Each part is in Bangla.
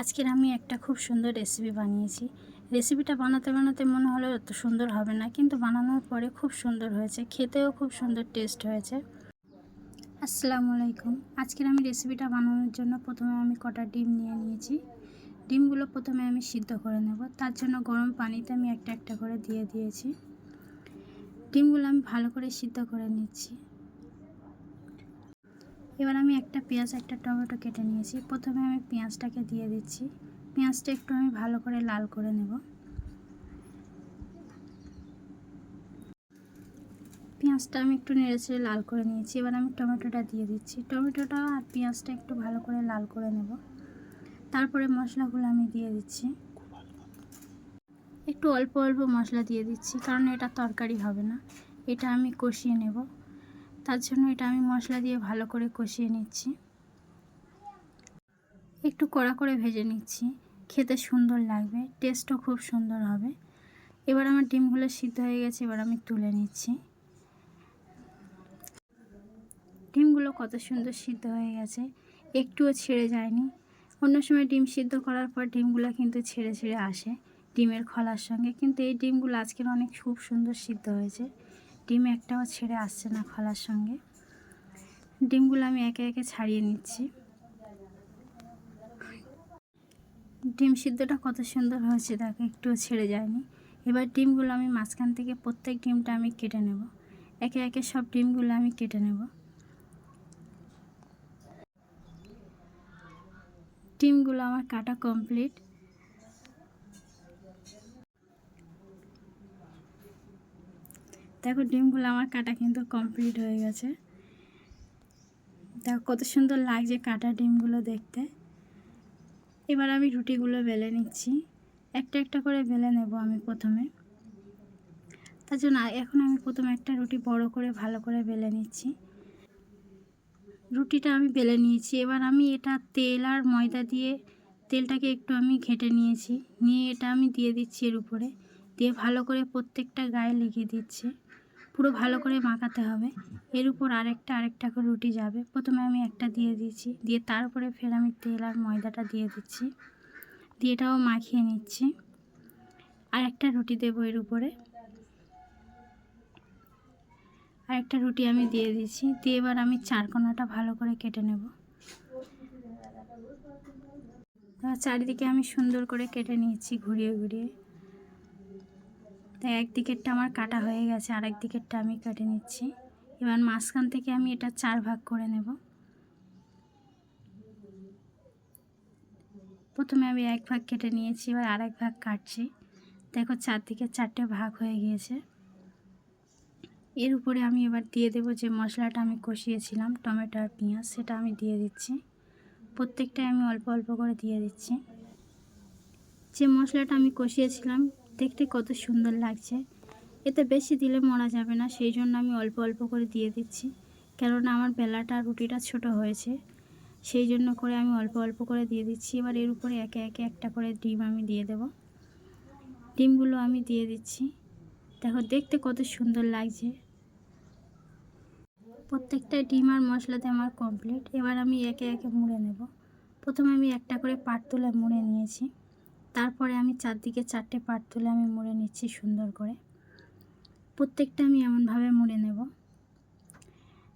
আজকের আমি একটা খুব সুন্দর রেসিপি বানিয়েছি। রেসিপিটা বানাতে বানাতে মনে হলো এত সুন্দর হবে না, কিন্তু বানানোর পরে খুব সুন্দর হয়েছে, খেতেও খুব সুন্দর টেস্ট হয়েছে। আসসালামু আলাইকুম। আজকের আমি রেসিপিটা বানানোর জন্য প্রথমে আমি কটা ডিম নিয়ে নিয়েছি। ডিমগুলো প্রথমে আমি সিদ্ধ করে নেব। তার জন্য গরম পানিতে আমি একটা একটা করে দিয়ে দিয়েছি। ডিমগুলো আমি ভালো করে সিদ্ধ করে নিচ্ছি। এবার আমি একটা পেঁয়াজ, একটা টমেটো কেটে নিয়েছি। প্রথমে আমি পেঁয়াজটাকে দিয়ে দিচ্ছি। পেঁয়াজটা একটু আমি ভালো করে লাল করে নেব। পেঁয়াজটা আমি একটু নেড়েচেড়ে লাল করে নিয়েছি। এবার আমি টমেটোটা দিয়ে দিচ্ছি। টমেটোটা আর পেঁয়াজটা একটু ভালো করে লাল করে নেব। তারপরে মশলাগুলো আমি দিয়ে দিচ্ছি। একটু অল্প অল্প মশলা দিয়ে দিচ্ছি, কারণ এটা তরকারি হবে না। এটা আমি কষিয়ে নেব। তার জন্য এটা আমি মশলা দিয়ে ভালো করে কষিয়ে নিচ্ছি। একটু কড়া করে ভেজে নিচ্ছি। খেতে সুন্দর লাগবে, টেস্টও খুব সুন্দর হবে। এবার আমার ডিমগুলো সিদ্ধ হয়ে গেছে, এবার আমি তুলে নিচ্ছি। ডিমগুলো কত সুন্দর সিদ্ধ হয়ে গেছে, একটুও ছেড়ে যায়নি। অন্য সময় ডিম সিদ্ধ করার পর ডিমগুলো কিন্তু ছেড়ে ছেড়ে আসে, ডিমের খোলার সঙ্গে। কিন্তু এই ডিমগুলো আজকের অনেক খুব সুন্দর সিদ্ধ হয়েছে। ডিম একটাও ছেড়ে আসছে না খোলার সঙ্গে। ডিমগুলো আমি একে একে ছাড়িয়ে নিচ্ছি। ডিম সিদ্ধটা কত সুন্দর হয়েছে, দেখো, একটুও ছেড়ে যায়নি। এবার ডিমগুলো আমি মাঝখান থেকে প্রত্যেক ডিমটা আমি কেটে নেব। একে একে সব ডিমগুলো আমি কেটে নেব। ডিমগুলো আমার কাটা কমপ্লিট। দেখো ডিমগুলো আমার কাটা কিন্তু কমপ্লিট হয়ে গেছে। দেখো কত সুন্দর লাগছে কাটা ডিমগুলো দেখতে। এবার আমি রুটিগুলো বেলে নিচ্ছি। একটা একটা করে বেলে নেব আমি প্রথমে। তার জন্য এখন আমি প্রথমে একটা রুটি বড় করে ভালো করে বেলে নিচ্ছি। রুটিটা আমি বেলে নিয়েছি। এবার আমি এটা তেল আর ময়দা দিয়ে তেলটাকে একটু আমি ঘেটে নিয়েছি। নিয়ে এটা আমি দিয়ে দিচ্ছি এর উপরে। দিয়ে ভালো করে প্রত্যেকটা গায়ে লেগে দিচ্ছে। পুরো ভালো করে মাখাতে হবে। এর উপর আরেকটা আরেকটা করে রুটি যাবে। প্রথমে আমি একটা দিয়ে দিয়েছি। দিয়ে তার উপরে ফের আমি তেল আর ময়দাটা দিয়ে দিচ্ছি। দিয়ে এটাও মাখিয়ে নিচ্ছি। আর একটা রুটি দেবো এর উপরে। আর একটা রুটি আমি দিয়ে দিচ্ছি। দিয়ে এবার আমি চারকোনাটা ভালো করে কেটে নেব। চারিদিকে আমি সুন্দর করে কেটে নিয়েছি ঘুরিয়ে ঘুরিয়ে। তাই একদিকেরটা আমার কাটা হয়ে গেছে আর একদিকেরটা আমি কেটে নিচ্ছি। এবার মাঝখান থেকে আমি এটা চার ভাগ করে নেব। প্রথমে আমি এক ভাগ কেটে নিয়েছি, এবার আর এক ভাগ কাটছি। দেখো চারদিকে চারটে ভাগ হয়ে গিয়েছে। এর উপরে আমি এবার দিয়ে দেব যে মশলাটা আমি কষিয়েছিলাম, টমেটো আর পেঁয়াজ, সেটা আমি দিয়ে দিচ্ছি। প্রত্যেকটাই আমি অল্প অল্প করে দিয়ে দিচ্ছি। যে মশলাটা আমি কষিয়েছিলাম দেখতে কত সুন্দর লাগছে। এতে বেশি দিলে মরা যাবে না সেই জন্য আমি অল্প অল্প করে দিয়ে দিচ্ছি। কেননা আমার বেলাটা, রুটিটা ছোট হয়েছে সেই জন্য করে আমি অল্প অল্প করে দিয়ে দিচ্ছি। এবার এর উপরে একে একে একটা করে ডিম আমি দিয়ে দেব। ডিমগুলো আমি দিয়ে দিচ্ছি। দেখো, দেখতে কত সুন্দর লাগছে। প্রত্যেকটা ডিম আর মশলাতে আমার কমপ্লিট এবার আমি একে একে মুড়ে নেব। প্রথমে আমি একটা করে পাট তুলে মুড়ে নিয়েছি। তারপরে আমি চারদিকে চারটে পাট তুলে আমি মুড়ে নিচ্ছি সুন্দর করে। প্রত্যেকটা আমি এমনভাবে মুড়ে নেব।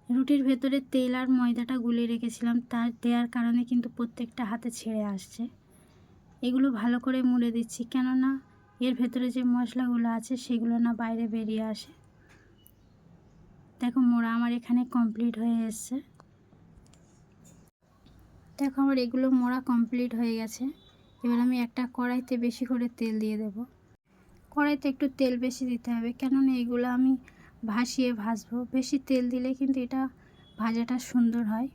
রুটির ভেতরে তেল আর ময়দাটা গুলে রেখেছিলাম তার দেওয়ার কারণে কিন্তু প্রত্যেকটা হাতে ছেড়ে আসছে। এগুলো ভালো করে মুড়ে দিচ্ছি, কেননা এর ভেতরে যে মশলাগুলো আছে সেগুলো না বাইরে বেরিয়ে আসে। দেখো মোড়া আমার এখানে কমপ্লিট হয়ে এসছে। দেখো আমার এগুলো মোড়া কমপ্লিট হয়ে গেছে। এবার আমি একটা কড়াইতে বেশি করে তেল দিয়ে দেব। কড়াইতে একটু তেল বেশি দিতে হবে, কেননা এগুলো আমি ভাসিয়ে ভাজবো। বেশি তেল দিলে কিন্তু এটা ভাজাটা সুন্দর হয়।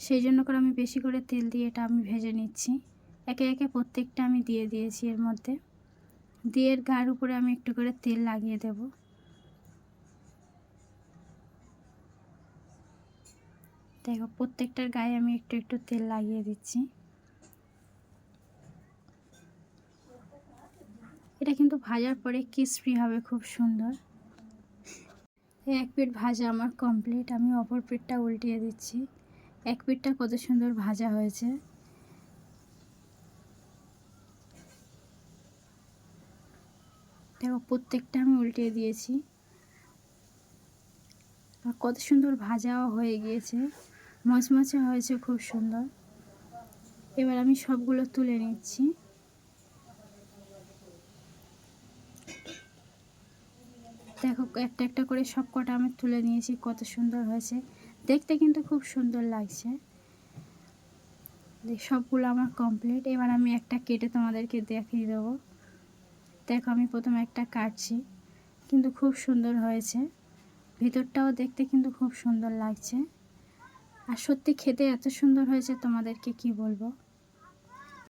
সেই জন্য করে আমি বেশি করে তেল দিয়ে এটা আমি ভেজে নিচ্ছি। একে একে প্রত্যেকটা আমি দিয়ে দিয়েছি এর মধ্যে। দিয়ে গায়ের উপরে আমি একটু করে তেল লাগিয়ে দেব। দেখো, প্রত্যেকটার গায়ে আমি একটু একটু তেল লাগিয়ে দিচ্ছি। এটা কিন্তু ভাজার পরে ক্রিসপি হবে, খুব সুন্দর। এক প্লেট ভাজা আমার কমপ্লিট আমি অপর পিঠটা উল্টিয়ে দিচ্ছি। এক পিঠটা কত সুন্দর ভাজা হয়েছে। দেখো, প্রত্যেকটা আমি উল্টিয়ে দিয়েছি। আর কত সুন্দর ভাজাও হয়ে গিয়েছে। মচমচে হয়েছে খুব সুন্দর। এবার আমি সবগুলো তুলে নিচ্ছি। দেখো, একটা একটা করে সব কটা আমি তুলে নিয়েছি, কত সুন্দর হয়েছে। দেখতে কিন্তু খুব সুন্দর লাগছে। সবগুলো আমার কমপ্লিট এবার আমি একটা কেটে তোমাদেরকে দেখিয়ে দেবো। দেখো, আমি প্রথমে একটা কাটছি, কিন্তু খুব সুন্দর হয়েছে। ভিতরটাও দেখতে কিন্তু খুব সুন্দর লাগছে। আর সত্যি খেতে এত সুন্দর হয়েছে, তোমাদেরকে কি বলব?